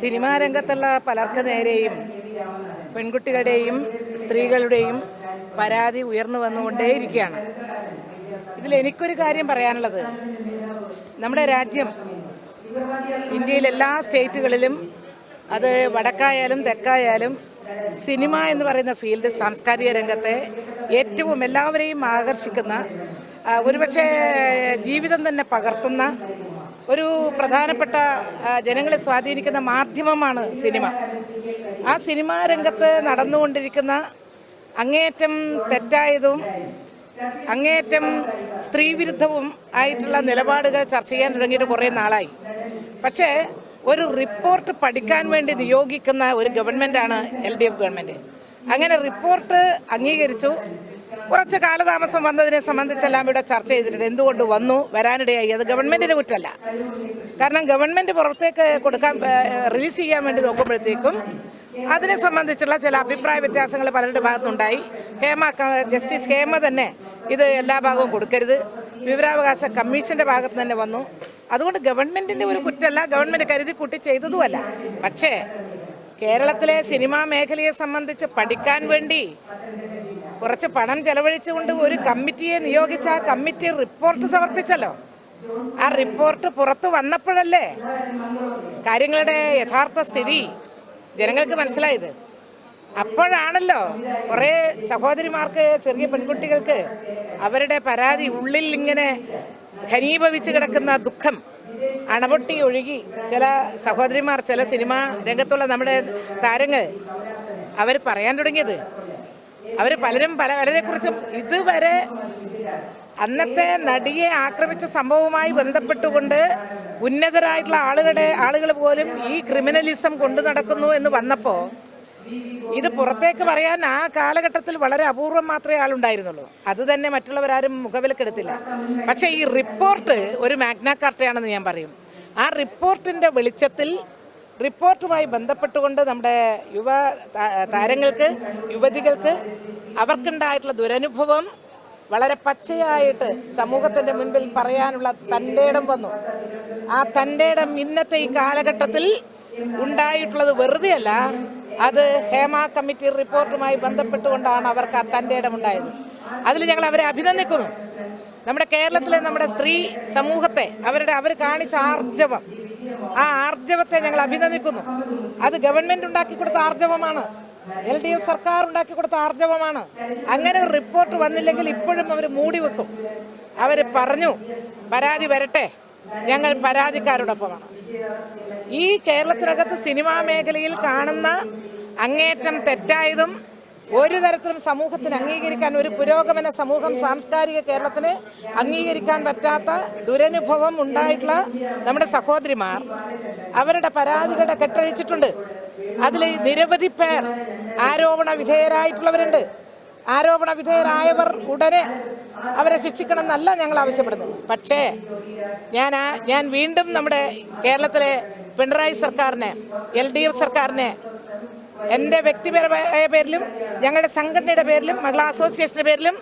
Cinema രംഗത്തുള്ള പലർക്ക് നേരെയും പെൺകുട്ടികളുടെയും സ്ത്രീകളുടെയും പരാതി ഉയർന്നു വന്നുകൊണ്ടേയിരിക്കുകയാണ്. ഇതിൽ എനിക്കൊരു കാര്യം പറയാനുള്ളത്. നമ്മുടെ രാജ്യം ഇന്ത്യയിലെ എല്ലാ സ്റ്റേറ്റുകളിലും അത് വടക്കായാലും തെക്കായാലും സിനിമ എന്ന് പറയുന്ന ഫീൽഡ് സാംസ്കാരിക രംഗത്തെ ഏറ്റവും എല്ലാവരെയും ആകർഷിക്കുന്ന ഒരുപക്ഷെ ജീവിതം തന്നെ പകർത്തുന്ന ഒരു പ്രധാനപ്പെട്ട ജനങ്ങളെ സ്വാധീനിക്കുന്ന മാധ്യമമാണ് സിനിമ. ആ സിനിമാ രംഗത്ത് നടന്നുകൊണ്ടിരിക്കുന്ന അങ്ങേയറ്റം തെറ്റായതും അങ്ങേയറ്റം സ്ത്രീവിരുദ്ധവും ആയിട്ടുള്ള നിലപാടുകൾ ചർച്ച ചെയ്യാൻ തുടങ്ങിയിട്ട് കുറേ നാളായി. പക്ഷേ ഒരു റിപ്പോർട്ട് പഠിക്കാൻ വേണ്ടി നിയോഗിക്കുന്ന ഒരു ഗവൺമെന്റാണ് എൽ ഡി എഫ് ഗവൺമെന്റ് അങ്ങനെ റിപ്പോർട്ട് അംഗീകരിച്ചു. കുറച്ച് കാലതാമസം വന്നതിനെ സംബന്ധിച്ചെല്ലാം ഇവിടെ ചർച്ച ചെയ്തിട്ടുണ്ട്. എന്തുകൊണ്ട് വന്നു വരാനിടയായി? അത് ഗവൺമെന്റിന് കുറ്റമല്ല. കാരണം ഗവൺമെന്റ് പുറത്തേക്ക് കൊടുക്കാൻ റിലീസ് ചെയ്യാൻ വേണ്ടി നോക്കുമ്പോഴത്തേക്കും അതിനെ സംബന്ധിച്ചുള്ള ചില അഭിപ്രായ വ്യത്യാസങ്ങൾ പലരുടെ ഭാഗത്തുണ്ടായി. ഹേമ ജസ്റ്റിസ് ഹേമ തന്നെ ഇത് എല്ലാ ഭാഗവും കൊടുക്കരുത്. വിവരാവകാശ കമ്മീഷന്റെ ഭാഗത്ത് തന്നെ വന്നു. അതുകൊണ്ട് ഗവൺമെന്റിന്റെ ഒരു കുറ്റമല്ല ഗവൺമെന്റ് കരുതി കൂട്ടി ചെയ്തതുമല്ല. പക്ഷേ കേരളത്തിലെ സിനിമാ മേഖലയെ സംബന്ധിച്ച് പഠിക്കാൻ വേണ്ടി കുറച്ച് പണം ചെലവഴിച്ചുകൊണ്ട് ഒരു കമ്മിറ്റിയെ നിയോഗിച്ച ആ കമ്മിറ്റി റിപ്പോർട്ട് സമർപ്പിച്ചല്ലോ. ആ റിപ്പോർട്ട് പുറത്തു വന്നപ്പോഴല്ലേ കാര്യങ്ങളുടെ യഥാർത്ഥ സ്ഥിതി ജനങ്ങൾക്ക് മനസ്സിലായത്. അപ്പോഴാണല്ലോ കുറേ സഹോദരിമാർക്ക് ചെറിയ പെൺകുട്ടികൾക്ക് അവരുടെ പരാതി ഉള്ളിൽ ഇങ്ങനെ ഘനീഭവിച്ച് കിടക്കുന്ന ദുഃഖം. അണപൊട്ടി ഒഴുകി ചില സഹോദരിമാർ ചില സിനിമാ രംഗത്തുള്ള നമ്മുടെ താരങ്ങൾ അവർ പറയാൻ തുടങ്ങിയത്. അവർ പലരും പല പലരെക്കുറിച്ചും ഇതുവരെ അന്നത്തെ നടിയെ ആക്രമിച്ച സംഭവവുമായി ബന്ധപ്പെട്ടുകൊണ്ട് ഉന്നതരായിട്ടുള്ള ആളുകളുടെ ആളുകൾ പോലും ഈ ക്രിമിനലിസം കൊണ്ടു നടക്കുന്നു എന്ന് വന്നപ്പോൾ ഇത് പുറത്തേക്ക് പറയാൻ ആ കാലഘട്ടത്തിൽ വളരെ അപൂർവം മാത്രമേ ആളുണ്ടായിരുന്നുള്ളൂ. അത് തന്നെ മറ്റുള്ളവരാരും മുഖവിലക്കെടുത്തില്ല. പക്ഷേ ഈ റിപ്പോർട്ട് ഒരു മാഗ്നാ കാർട്ടയാണെന്ന് ഞാൻ പറയും. ആ റിപ്പോർട്ടിന്റെ വെളിച്ചത്തിൽ റിപ്പോർട്ടുമായി ബന്ധപ്പെട്ടുകൊണ്ട് നമ്മുടെ യുവ താരങ്ങൾക്ക് യുവതികൾക്ക് അവർക്കുണ്ടായിട്ടുള്ള ദുരനുഭവം വളരെ പച്ചയായിട്ട് സമൂഹത്തിന്റെ മുൻപിൽ പറയാനുള്ള തന്റെ ഇടം വന്നു. ആ തന്റെ ഇടം ഇന്നത്തെ ഈ കാലഘട്ടത്തിൽ ഉണ്ടായിട്ടുള്ളത് വെറുതെയല്ല അത് ഹേമ കമ്മിറ്റി റിപ്പോർട്ടുമായി ബന്ധപ്പെട്ടുകൊണ്ടാണ് അവർക്ക് ആ തന്റെ ഇടം ഉണ്ടായത്. അതിൽ ഞങ്ങൾ അവരെ അഭിനന്ദിക്കുന്നു. നമ്മുടെ കേരളത്തിലെ നമ്മുടെ സ്ത്രീ സമൂഹത്തെ അവരുടെ അവർ കാണിച്ച ആർജവം ആ ആർജവത്തെ ഞങ്ങൾ അഭിനന്ദിക്കുന്നു. അത് ഗവൺമെന്റ് ഉണ്ടാക്കി കൊടുത്ത ആർജവമാണ്. എൽ ഡി എഫ് സർക്കാർ ഉണ്ടാക്കി കൊടുത്ത ആർജവമാണ്. അങ്ങനെ ഒരു റിപ്പോർട്ട് വന്നില്ലെങ്കിൽ ഇപ്പോഴും അവർ മൂടി വെക്കും. അവർ പറഞ്ഞു പരാതി വരട്ടെ. ഞങ്ങൾ പരാതിക്കാരോടൊപ്പമാണ്. ഈ കേരളത്തിനകത്ത് സിനിമാ മേഖലയിൽ കാണുന്ന അങ്ങേറ്റം തെറ്റായതും ഒരു തരത്തിലും സമൂഹത്തിന് അംഗീകരിക്കാൻ ഒരു പുരോഗമന സമൂഹം സാംസ്കാരിക കേരളത്തിന് അംഗീകരിക്കാൻ പറ്റാത്ത ദുരനുഭവം ഉണ്ടായിട്ടുള്ള നമ്മുടെ സഹോദരിമാർ അവരുടെ പരാതികളെ കെട്ടഴിച്ചിട്ടുണ്ട്. അതിൽ നിരവധി പേർ ആരോപണ വിധേയരായിട്ടുള്ളവരുണ്ട്. ആരോപണ വിധേയരായവർ ഉടനെ അവരെ ശിക്ഷിക്കണം എന്നല്ല ഞങ്ങൾ ആവശ്യപ്പെടുന്നത്. പക്ഷേ ഞാൻ ഞാൻ വീണ്ടും നമ്മുടെ കേരളത്തിലെ പിണറായി സർക്കാരിനെ എൽ ഡി എഫ് സർക്കാരിനെ എന്റെ വ്യക്തിപരമായ പേരിലും ഞങ്ങളുടെ സംഘടനയുടെ പേരിലും മഹിളാ അസോസിയേഷന്റെ പേരിലും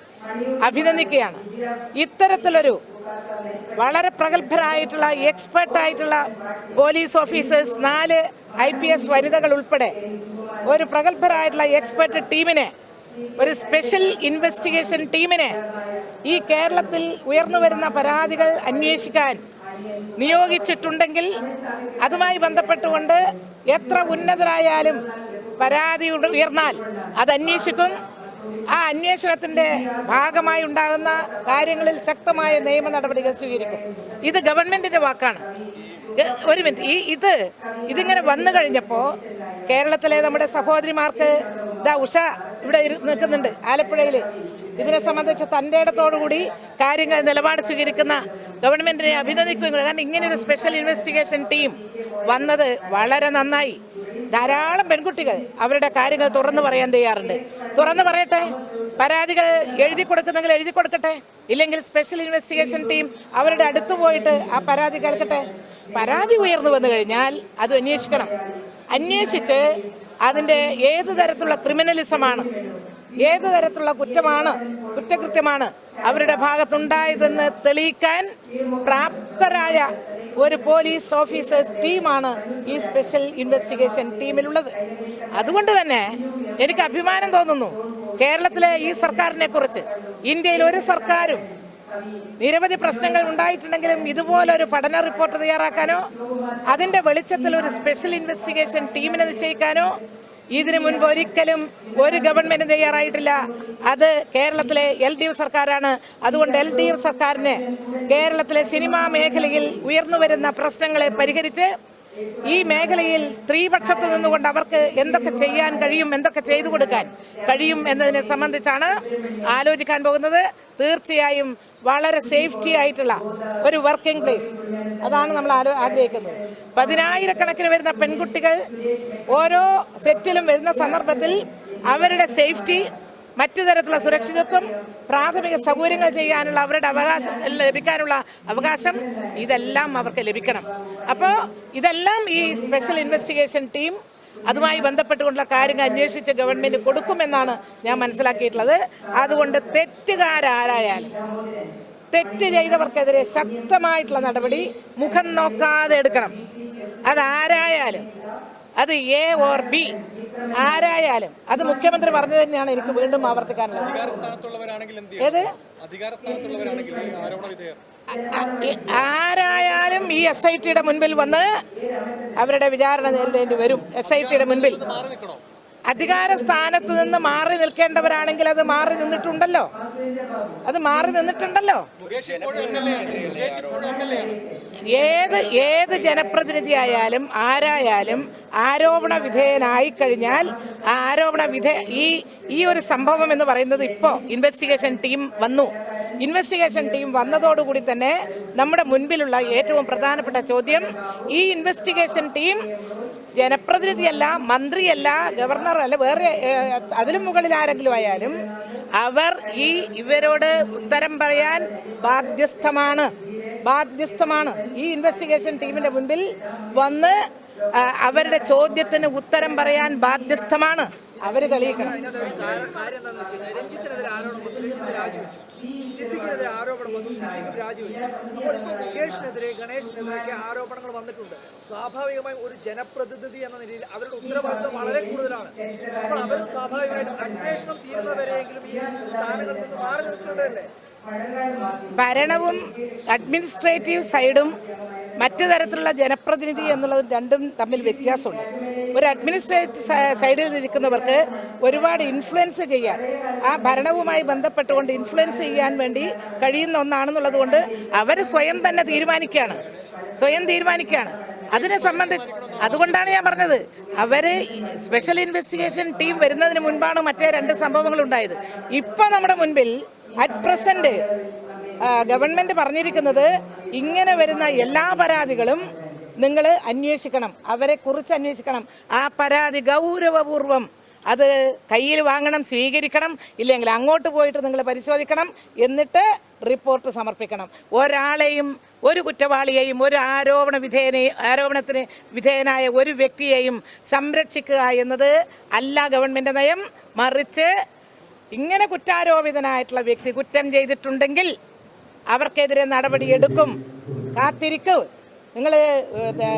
അഭിനന്ദിക്കുകയാണ്. ഇത്തരത്തിലൊരു വളരെ പ്രഗത്ഭരായിട്ടുള്ള എക്സ്പെർട്ട് ആയിട്ടുള്ള പോലീസ് ഓഫീസേഴ്സ് നാല് ഐ പി എസ് വനിതകൾ ഉൾപ്പെടെ ഒരു പ്രഗത്ഭരായിട്ടുള്ള എക്സ്പെർട്ട് ടീമിനെ ഒരു സ്പെഷ്യൽ ഇൻവെസ്റ്റിഗേഷൻ ടീമിനെ ഈ കേരളത്തിൽ ഉയർന്നു വരുന്ന പരാതികൾ അന്വേഷിക്കാൻ നിയോഗിച്ചിട്ടുണ്ടെങ്കിൽ അതുമായി ബന്ധപ്പെട്ടുകൊണ്ട് എത്ര ഉന്നതരായാലും പരാതി ഉയർന്നാൽ അത് അന്വേഷിക്കും. ആ അന്വേഷണത്തിന്റെ ഭാഗമായി ഉണ്ടാകുന്ന കാര്യങ്ങളിൽ ശക്തമായ നിയമ നടപടികൾ സ്വീകരിക്കും. ഇത് ഗവൺമെന്റിന്റെ വാക്കാണ്. ഒരു മിനിറ്റ്. ഈ ഇത് ഇതിങ്ങനെ വന്നു കഴിഞ്ഞപ്പോൾ കേരളത്തിലെ നമ്മുടെ സഹോദരിമാർക്ക് ഇതാ ഉഷ ഇവിടെ നിൽക്കുന്നുണ്ട് ആലപ്പുഴയിൽ ഇതിനെ സംബന്ധിച്ച് തന്റെ ഇടത്തോടുകൂടി കാര്യങ്ങൾ നിലപാട് സ്വീകരിക്കുന്ന ഗവൺമെന്റിനെ അഭിനന്ദിക്കുകയും കാരണം ഇങ്ങനെ ഒരു സ്പെഷ്യൽ ഇൻവെസ്റ്റിഗേഷൻ ടീം വന്നത് വളരെ നന്നായി. ധാരാളം പെൺകുട്ടികൾ അവരുടെ കാര്യങ്ങൾ തുറന്നു പറയാൻ തയ്യാറുണ്ട്. തുറന്നു പറയട്ടെ? പരാതികൾ എഴുതി കൊടുക്കുന്നെങ്കിൽ എഴുതി കൊടുക്കട്ടെ? ഇല്ലെങ്കിൽ സ്പെഷ്യൽ ഇൻവെസ്റ്റിഗേഷൻ ടീം അവരുടെ അടുത്ത് പോയിട്ട് ആ പരാതി കേൾക്കട്ടെ? പരാതി ഉയർന്നു വന്നു കഴിഞ്ഞാൽ അത് അന്വേഷിക്കണം. അന്വേഷിച്ച് അതിന്റെ ഏത് തരത്തിലുള്ള ക്രിമിനലിസമാണ് ഏത് തരത്തിലുള്ള കുറ്റമാണ് കുറ്റകൃത്യമാണ് അവരുടെ ഭാഗത്തുണ്ടായതെന്ന് തെളിയിക്കാൻ പ്രാപ്തരായ ഒരു പോലീസ് ഓഫീസേഴ്സ് ടീമാണ് ഈ സ്പെഷ്യൽ ഇൻവെസ്റ്റിഗേഷൻ ടീമിലുള്ളത്. അതുകൊണ്ട് തന്നെ എനിക്ക് അഭിമാനം തോന്നുന്നു കേരളത്തിലെ ഈ സർക്കാരിനെ കുറിച്ച്. ഇന്ത്യയിൽ ഒരു സർക്കാരും നിരവധി പ്രശ്നങ്ങൾ ഉണ്ടായിട്ടുണ്ടെങ്കിലും ഇതുപോലൊരു പഠന റിപ്പോർട്ട് തയ്യാറാക്കാനോ അതിന്റെ വെളിച്ചത്തിൽ ഒരു സ്പെഷ്യൽ ഇൻവെസ്റ്റിഗേഷൻ ടീമിനെ നിശ്ചയിക്കാനോ ഇതിനു മുൻപ് ഒരിക്കലും ഒരു ഗവൺമെന്റ് തയ്യാറായിട്ടില്ല. അത് കേരളത്തിലെ എൽ ഡി എഫ് സർക്കാരാണ്. അതുകൊണ്ട് എൽ ഡി എഫ് സർക്കാരിന് കേരളത്തിലെ സിനിമാ മേഖലയിൽ ഉയർന്നു വരുന്ന പ്രശ്നങ്ങളെ പരിഹരിച്ച് ഈ മേഖലയിൽ സ്ത്രീപക്ഷത്ത് നിന്നുകൊണ്ട് അവർക്ക് എന്തൊക്കെ ചെയ്യാൻ കഴിയും എന്തൊക്കെ ചെയ്തു കൊടുക്കാൻ കഴിയും എന്നതിനെ സംബന്ധിച്ചാണ് ആലോചിക്കാൻ പോകുന്നത്. തീർച്ചയായും വളരെ സേഫ്റ്റി ആയിട്ടുള്ള ഒരു വർക്കിംഗ് പ്ലേസ് അതാണ് നമ്മൾ ആഗ്രഹിക്കുന്നത്. പതിനായിരക്കണക്കിന് വരുന്ന പെൺകുട്ടികൾ ഓരോ സെറ്റിലും വരുന്ന സന്ദർഭത്തിൽ അവരുടെ സേഫ്റ്റി മറ്റു തരത്തിലുള്ള സുരക്ഷിതത്വം പ്രാഥമിക സൗകര്യങ്ങൾ ചെയ്യാനുള്ള അവരുടെ അവകാശം ലഭിക്കാനുള്ള അവകാശം ഇതെല്ലാം അവർക്ക് ലഭിക്കണം. അപ്പോൾ ഇതെല്ലാം ഈ സ്പെഷ്യൽ ഇൻവെസ്റ്റിഗേഷൻ ടീം അതുമായി ബന്ധപ്പെട്ടുകൊണ്ടുള്ള കാര്യങ്ങൾ അന്വേഷിച്ച് ഗവൺമെന്റ് കൊടുക്കുമെന്നാണ് ഞാൻ മനസ്സിലാക്കിയിട്ടുള്ളത്. അതുകൊണ്ട് തെറ്റുകാരാരായാലും തെറ്റ് ചെയ്തവർക്കെതിരെ ശക്തമായിട്ടുള്ള നടപടി മുഖം നോക്കാതെ എടുക്കണം. അതാരായാലും അത് എ ഓർ ബി ആരായാലും. അത് മുഖ്യമന്ത്രി പറഞ്ഞു തന്നെയാണ് എനിക്ക് വീണ്ടും ആവർത്തിക്കാനുള്ളത്. ഏത്? ആരായാലും ഈ എസ് ഐ ടിയുടെ മുൻപിൽ വന്ന് അവരുടെ വിചാരണ നേരിടേണ്ടി വരും. എസ് ഐ ടിയുടെ മുൻപിൽ. അധികാര സ്ഥാനത്ത് നിന്ന് മാറി നിൽക്കേണ്ടവരാണെങ്കിൽ അത് മാറി നിന്നിട്ടുണ്ടല്ലോ. അത് മാറി നിന്നിട്ടുണ്ടല്ലോ. ഏത് ഏത് ജനപ്രതിനിധിയായാലും ആരായാലും ആരോപണ വിധേയനായി കഴിഞ്ഞാൽ ആ ആരോപണ വിധേയ ഈ ഈ ഒരു സംഭവം എന്ന് പറയുന്നത് ഇപ്പോൾ ഇൻവെസ്റ്റിഗേഷൻ ടീം വന്നു. ഇൻവെസ്റ്റിഗേഷൻ ടീം വന്നതോടുകൂടി തന്നെ നമ്മുടെ മുൻപിലുള്ള ഏറ്റവും പ്രധാനപ്പെട്ട ചോദ്യം ഈ ഇൻവെസ്റ്റിഗേഷൻ ടീം ജനപ്രതിനിധിയല്ല മന്ത്രിയല്ല ഗവർണർ അല്ല വേറെ അതിലും മുകളിൽ ആരെങ്കിലും ആയാലും അവർ ഈ ഇവരോട് ഉത്തരം പറയാൻ ബാധ്യസ്ഥമാണ്. ബാധ്യസ്ഥമാണ്. ഈ ഇൻവെസ്റ്റിഗേഷൻ ടീമിന്റെ മുൻപിൽ വന്ന് അവരുടെ ചോദ്യത്തിന് ഉത്തരം പറയാൻ ബാധ്യസ്ഥമാണ്. അവർ തെളിയിക്കണം. സിദ്ദിഖിനെതിരെ ആരോപണം വന്നു. സിദ്ദിഖും രാജിവെച്ചു. അപ്പോൾ ഇപ്പോൾ മുകേഷിനെതിരെ ഗണേഷിനെതിരെയൊക്കെ ആരോപണങ്ങൾ വന്നിട്ടുണ്ട്. സ്വാഭാവികമായും ഒരു ജനപ്രതിനിധി എന്ന നിലയിൽ അവരുടെ ഉത്തരവാദിത്വം വളരെ കൂടുതലാണ്. അപ്പോൾ അവർ സ്വാഭാവികമായിട്ടും അന്വേഷണം തീരുന്നവരെയെങ്കിലും ഈ സ്ഥാനങ്ങളിൽ നിന്ന് മാറി നിൽക്കേണ്ടതല്ലേ? ഭരണവും അഡ്മിനിസ്ട്രേറ്റീവ് സൈഡും മറ്റു തരത്തിലുള്ള ജനപ്രതിനിധി എന്നുള്ളതും രണ്ടും തമ്മിൽ വ്യത്യാസമുണ്ട്. ഒരു അഡ്മിനിസ്ട്രേറ്റീവ് സൈഡിൽ ഇരിക്കുന്നവർക്ക് ഒരുപാട് ഇൻഫ്ലുവൻസ് ചെയ്യാൻ ആ ഭരണവുമായി ബന്ധപ്പെട്ടുകൊണ്ട് ഇൻഫ്ലുവൻസ് ചെയ്യാൻ വേണ്ടി കഴിയുന്ന ഒന്നാണെന്നുള്ളത് കൊണ്ട് അവർ സ്വയം തന്നെ തീരുമാനിക്കുകയാണ്. സ്വയം തീരുമാനിക്കുകയാണ്. അതിനെ സംബന്ധിച്ച് അതുകൊണ്ടാണ് ഞാൻ പറഞ്ഞത്. അവർ സ്പെഷ്യൽ ഇൻവെസ്റ്റിഗേഷൻ ടീം വരുന്നതിന് മുൻപാണ് മറ്റേ രണ്ട് സംഭവങ്ങൾ ഉണ്ടായത്. ഇപ്പൊ നമ്മുടെ മുൻപിൽ അറ്റ് പ്രസന്റ് ഗവൺമെന്റ് പറഞ്ഞിരിക്കുന്നത് ഇങ്ങനെ വരുന്ന എല്ലാ പരാതികളും നിങ്ങൾ അന്വേഷിക്കണം അവരെ കുറിച്ച് അന്വേഷിക്കണം. ആ പരാതി ഗൗരവപൂർവം അത് കയ്യിൽ വാങ്ങണം സ്വീകരിക്കണം ഇല്ലെങ്കിൽ അങ്ങോട്ട് പോയിട്ട് നിങ്ങൾ പരിശോധിക്കണം എന്നിട്ട് റിപ്പോർട്ട് സമർപ്പിക്കണം. ഒരാളെയും ഒരു കുറ്റവാളിയെയും ഒരു ആരോപണ വിധേയനെ ആരോപണത്തിന് വിധേയനായ ഒരു വ്യക്തിയെയും സംരക്ഷിക്കുക എന്നത് അല്ല ഗവൺമെന്റ് നയം. മറിച്ച് ഇങ്ങനെ കുറ്റാരോപിതനായിട്ടുള്ള വ്യക്തി കുറ്റം ചെയ്തിട്ടുണ്ടെങ്കിൽ അവർക്കെതിരെ നടപടിയെടുക്കും. കാത്തിരിക്കൂ. നിങ്ങൾ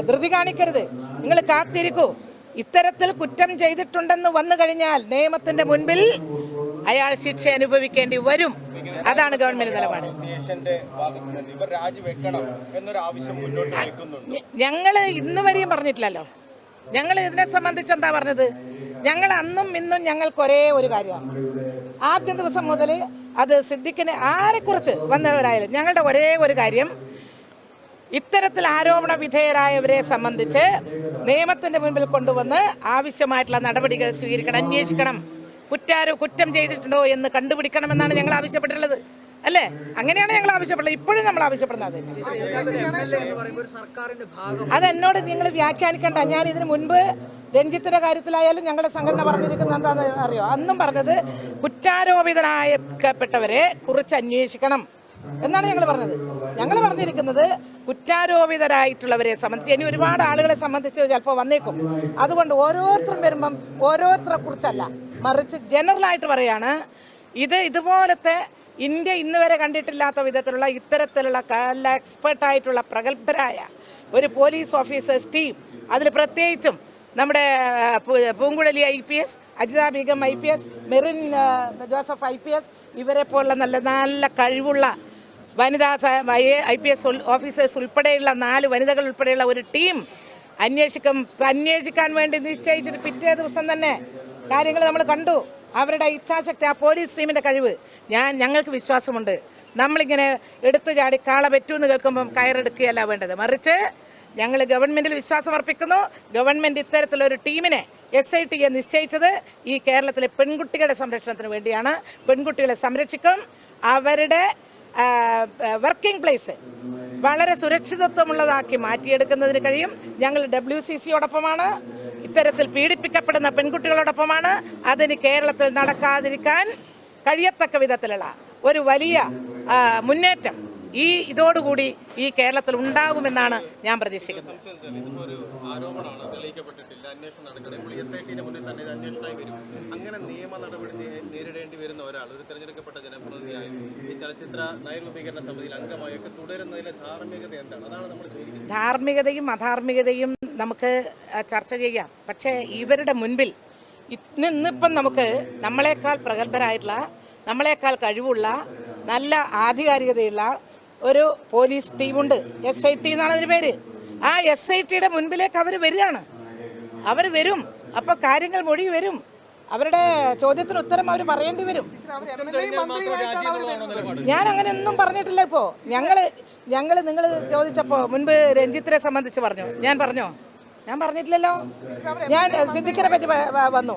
ധൃതി കാണിക്കരുത്. നിങ്ങൾ കാത്തിരിക്കൂ. ഇത്തരത്തിൽ കുറ്റം ചെയ്തിട്ടുണ്ടെന്ന് വന്നു കഴിഞ്ഞാൽ നിയമത്തിന്റെ മുൻപിൽ അയാൾ ശിക്ഷ അനുഭവിക്കേണ്ടി വരും. അതാണ് ഗവൺമെന്റ് നിലപാട്. ഞങ്ങൾ ഇന്ന് വരെയും പറഞ്ഞിട്ടില്ലല്ലോ. ഞങ്ങൾ ഇതിനെ സംബന്ധിച്ച് എന്താ പറഞ്ഞത്? ഞങ്ങൾ അന്നും ഇന്നും ഞങ്ങൾക്ക് ഒരേ ഒരു കാര്യമാണ്. ആദ്യ ദിവസം മുതൽ അത് സിദ്ദിഖിനെ ആരെക്കുറിച്ച് വന്നവരായാലും ഞങ്ങളുടെ ഒരേ ഒരു കാര്യം ഇത്തരത്തിൽ ആരോപണ വിധേയരായവരെ സംബന്ധിച്ച് നിയമത്തിന്റെ മുൻപിൽ കൊണ്ടുവന്ന് ആവശ്യമായിട്ടുള്ള നടപടികൾ സ്വീകരിക്കണം അന്വേഷിക്കണം. കുറ്റാരോ കുറ്റം ചെയ്തിട്ടുണ്ടോ എന്ന് കണ്ടുപിടിക്കണമെന്നാണ് ഞങ്ങൾ ആവശ്യപ്പെട്ടിട്ടുള്ളത്. അല്ലേ? അങ്ങനെയാണ് ഞങ്ങൾ ആവശ്യപ്പെടുന്നത് ഇപ്പോഴും നമ്മൾ ആവശ്യപ്പെടുന്നത് അത് എന്നോട് നിങ്ങൾ വ്യാഖ്യാനിക്കേണ്ട. ഞാൻ ഇതിന് മുൻപ് രഞ്ജിത്തിന്റെ കാര്യത്തിലായാലും ഞങ്ങളുടെ സംഘടന പറഞ്ഞിരിക്കുന്ന എന്താണെന്ന് അറിയോ? അന്നും പറഞ്ഞത് കുറ്റാരോപിതനായപ്പെട്ടവരെ കുറിച്ച് അന്വേഷിക്കണം. എന്നാണ് ഞങ്ങൾ പറഞ്ഞത്. ഞങ്ങൾ പറഞ്ഞിരിക്കുന്നത് കുറ്റാരോപിതരായിട്ടുള്ളവരെ സംബന്ധിച്ച് ഇനി ഒരുപാട് ആളുകളെ സംബന്ധിച്ച് ചിലപ്പോൾ വന്നേക്കും. അതുകൊണ്ട് ഓരോരുത്തരും വരുമ്പം ഓരോരുത്തരെ കുറിച്ചല്ല മറിച്ച് ജനറലായിട്ട് പറയാണ് ഇത് ഇതുപോലത്തെ ഇന്ത്യ ഇന്ന് വരെ കണ്ടിട്ടില്ലാത്ത വിധത്തിലുള്ള ഇത്തരത്തിലുള്ള നല്ല എക്സ്പെർട്ടായിട്ടുള്ള പ്രഗത്ഭരായ ഒരു പോലീസ് ഓഫീസേഴ്സ് ടീം അതിൽ പ്രത്യേകിച്ചും നമ്മുടെ Poonkuzhali I P S Ajitha Beegum I P S Merin Joseph I P S ഇവരെ പോലുള്ള നല്ല നല്ല കഴിവുള്ള വനിതാ ഐ പി എസ് ഓഫീസേഴ്സ് ഉൾപ്പെടെയുള്ള നാല് വനിതകൾ ഉൾപ്പെടെയുള്ള ഒരു ടീം അന്വേഷിക്കും അന്വേഷിക്കാൻ വേണ്ടി നിശ്ചയിച്ചിട്ട് പിറ്റേ ദിവസം തന്നെ കാര്യങ്ങൾ നമ്മൾ കണ്ടു. അവരുടെ ഇച്ഛാശക്തി ആ പോലീസ് ടീമിന്റെ കഴിവ്. ഞാൻ ഞങ്ങൾക്ക് വിശ്വാസമുണ്ട്. നമ്മളിങ്ങനെ എടുത്തു ചാടി കാള പറ്റൂന്ന് കേൾക്കുമ്പം കയറെടുക്കുകയല്ല വേണ്ടത്. മറിച്ച് ഞങ്ങൾ ഗവൺമെന്റിൽ വിശ്വാസം അർപ്പിക്കുന്നു. ഗവൺമെന്റ് ഇത്തരത്തിലൊരു ടീമിനെ എസ് ഐ ടിയെ നിശ്ചയിച്ചത് ഈ കേരളത്തിലെ പെൺകുട്ടികളുടെ സംരക്ഷണത്തിന് വേണ്ടിയാണ്. പെൺകുട്ടികളെ സംരക്ഷിക്കും. അവരുടെ വർക്കിംഗ് പ്ലേസ് വളരെ സുരക്ഷിതത്വമുള്ളതാക്കി മാറ്റിയെടുക്കുന്നതിന് കഴിയും. ഞങ്ങൾ ഡബ്ല്യു സി സിയോടൊപ്പമാണ് ഇത്തരത്തിൽ പീഡിപ്പിക്കപ്പെടുന്ന പെൺകുട്ടികളോടൊപ്പമാണ്. അതിന് കേരളത്തിൽ നടക്കാതിരിക്കാൻ കഴിയത്തക്ക വിധത്തിലുള്ള ഒരു വലിയ മുന്നേറ്റം ഈ ഇതോടുകൂടി ഈ കേരളത്തിൽ ഉണ്ടാകുമെന്നാണ് ഞാൻ പ്രതീക്ഷിക്കുന്നത്. അങ്ങനെ നേരിടേണ്ടി ഒരു തെരഞ്ഞെടുക്കപ്പെട്ട ഈ തുടരുന്നതിലെ എന്താണ് അതാണ് നമ്മൾ ചോദിക്കുന്നത് ധാർമ്മികതയും അധാർമികതയും നമുക്ക് ചർച്ച ചെയ്യാം. പക്ഷേ ഇവരുടെ മുൻപിൽ ഇന്ന് ഇന്നിപ്പം നമുക്ക് നമ്മളെക്കാൾ പ്രഗത്ഭരായിട്ടുള്ള നമ്മളെക്കാൾ കഴിവുള്ള നല്ല ആധികാരികതയുള്ള ഒരു പോലീസ് ടീമുണ്ട്. എസ് ഐ ടി എന്നാണ് അതിന് പേര്. ആ എസ് ഐ ടിയുടെ മുൻപിലേക്ക് അവർ വരികയാണ്. അവർ വരും. അപ്പോൾ കാര്യങ്ങൾ മൊഴി വരും. അവരുടെ ചോദ്യത്തിന് ഉത്തരം അവർ പറയേണ്ടി വരും. ഞാൻ അങ്ങനെ ഒന്നും പറഞ്ഞിട്ടില്ല ഇപ്പോ. ഞങ്ങൾ ഞങ്ങൾ നിങ്ങൾ ചോദിച്ചപ്പോ മുൻപ് രഞ്ജിത്തിനെ സംബന്ധിച്ച് പറഞ്ഞു. ഞാൻ പറഞ്ഞോ? ഞാൻ പറഞ്ഞിട്ടില്ലല്ലോ. ഞാൻ സിദ്ദിഖിനെ പറ്റി വന്നു.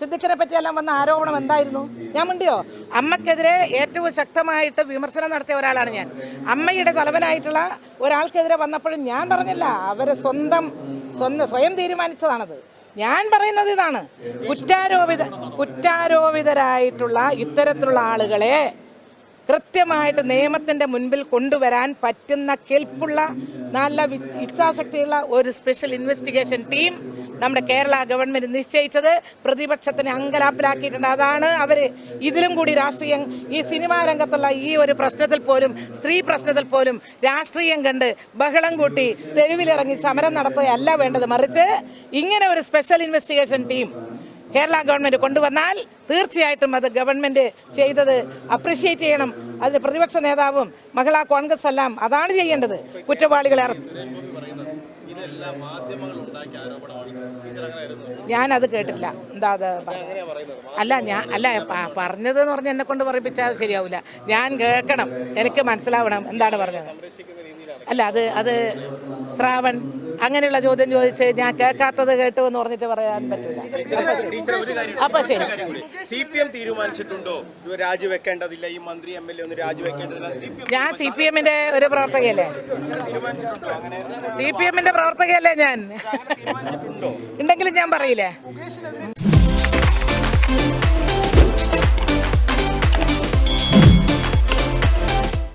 സിദ്ദിഖിനെ പറ്റിയെല്ലാം വന്ന ആരോപണം എന്തായിരുന്നു? ഞാൻ മിണ്ടിയോ? അമ്മക്കെതിരെ ഏറ്റവും ശക്തമായിട്ട് വിമർശനം നടത്തിയ ഒരാളാണ് ഞാൻ. അമ്മയുടെ തലവനായിട്ടുള്ള ഒരാൾക്കെതിരെ വന്നപ്പോഴും ഞാൻ പറഞ്ഞില്ല. അവരെ സ്വന്തം സ്വന്തം സ്വയം തീരുമാനിച്ചതാണത്. ഞാൻ പറയുന്നത് ഇതാണ്. കുറ്റാരോപിത കുറ്റാരോപിതരായിട്ടുള്ള ഇത്തരത്തിലുള്ള ആളുകളെ കൃത്യമായിട്ട് നിയമത്തിന്റെ മുൻപിൽ കൊണ്ടുവരാൻ പറ്റുന്ന കെൽപ്പുള്ള നല്ല ഇച്ഛാശക്തിയുള്ള ഒരു സ്പെഷ്യൽ ഇൻവെസ്റ്റിഗേഷൻ ടീം നമ്മുടെ കേരള ഗവൺമെന്റ് നിശ്ചയിച്ചത്. പ്രതിപക്ഷത്തിന് അങ്കലാപ്പിലാക്കിയിട്ടുണ്ട്. അതാണ് അവർ ഇതിലും കൂടി രാഷ്ട്രീയം ഈ സിനിമാ രംഗത്തുള്ള ഈ ഒരു പ്രശ്നത്തിൽ പോലും സ്ത്രീ പ്രശ്നത്തിൽ പോലും രാഷ്ട്രീയം കണ്ട് ബഹളം കൂട്ടി തെരുവിലിറങ്ങി സമരം നടത്തുകയല്ല വേണ്ടത്. മറിച്ച് ഇങ്ങനെ ഒരു special investigation team Kerala government കൊണ്ടുവന്നാൽ തീർച്ചയായിട്ടും അത് ഗവൺമെന്റ് ചെയ്തത് അപ്രീഷിയേറ്റ് ചെയ്യണം. അതിന് പ്രതിപക്ഷ നേതാവും മഹിളാ കോൺഗ്രസ് എല്ലാം അതാണ് ചെയ്യേണ്ടത്. കുറ്റവാളികളെ അറസ്റ്റ് ഞാൻ അത് കേട്ടില്ല എന്താ അത് അല്ല ഞാൻ അല്ല പറഞ്ഞത് എന്ന് പറഞ്ഞ് എന്നെ കൊണ്ട് പറയിപ്പിച്ചാൽ ശരിയാവില്ല ഞാൻ കേൾക്കണം. എനിക്ക് മനസ്സിലാവണം. എന്താണ് പറഞ്ഞത്? അല്ല അത് അത് ശ്രാവൺ അങ്ങനെയുള്ള ചോദ്യം ചോദിച്ച് ഞാൻ കേൾക്കാത്തത് കേട്ടു എന്ന് പറഞ്ഞിട്ട് പറയാൻ പറ്റില്ല. അപ്പൊ ശരി. സി പി എം തീരുമാനിച്ചിട്ടുണ്ടോ? രാജിവെക്കേണ്ടതില്ല ഈ മന്ത്രി എം എൽ എ ഒന്ന് രാജിവെക്കേണ്ടതില്ല. ഞാൻ സി പി എമ്മിന്റെ ഒരു പ്രവർത്തകയല്ലേ? സി പി എമ്മിന്റെ പ്രവർത്തകയല്ലേ ഞാൻ? ഉണ്ടെങ്കിലും ഞാൻ പറയില്ലേ?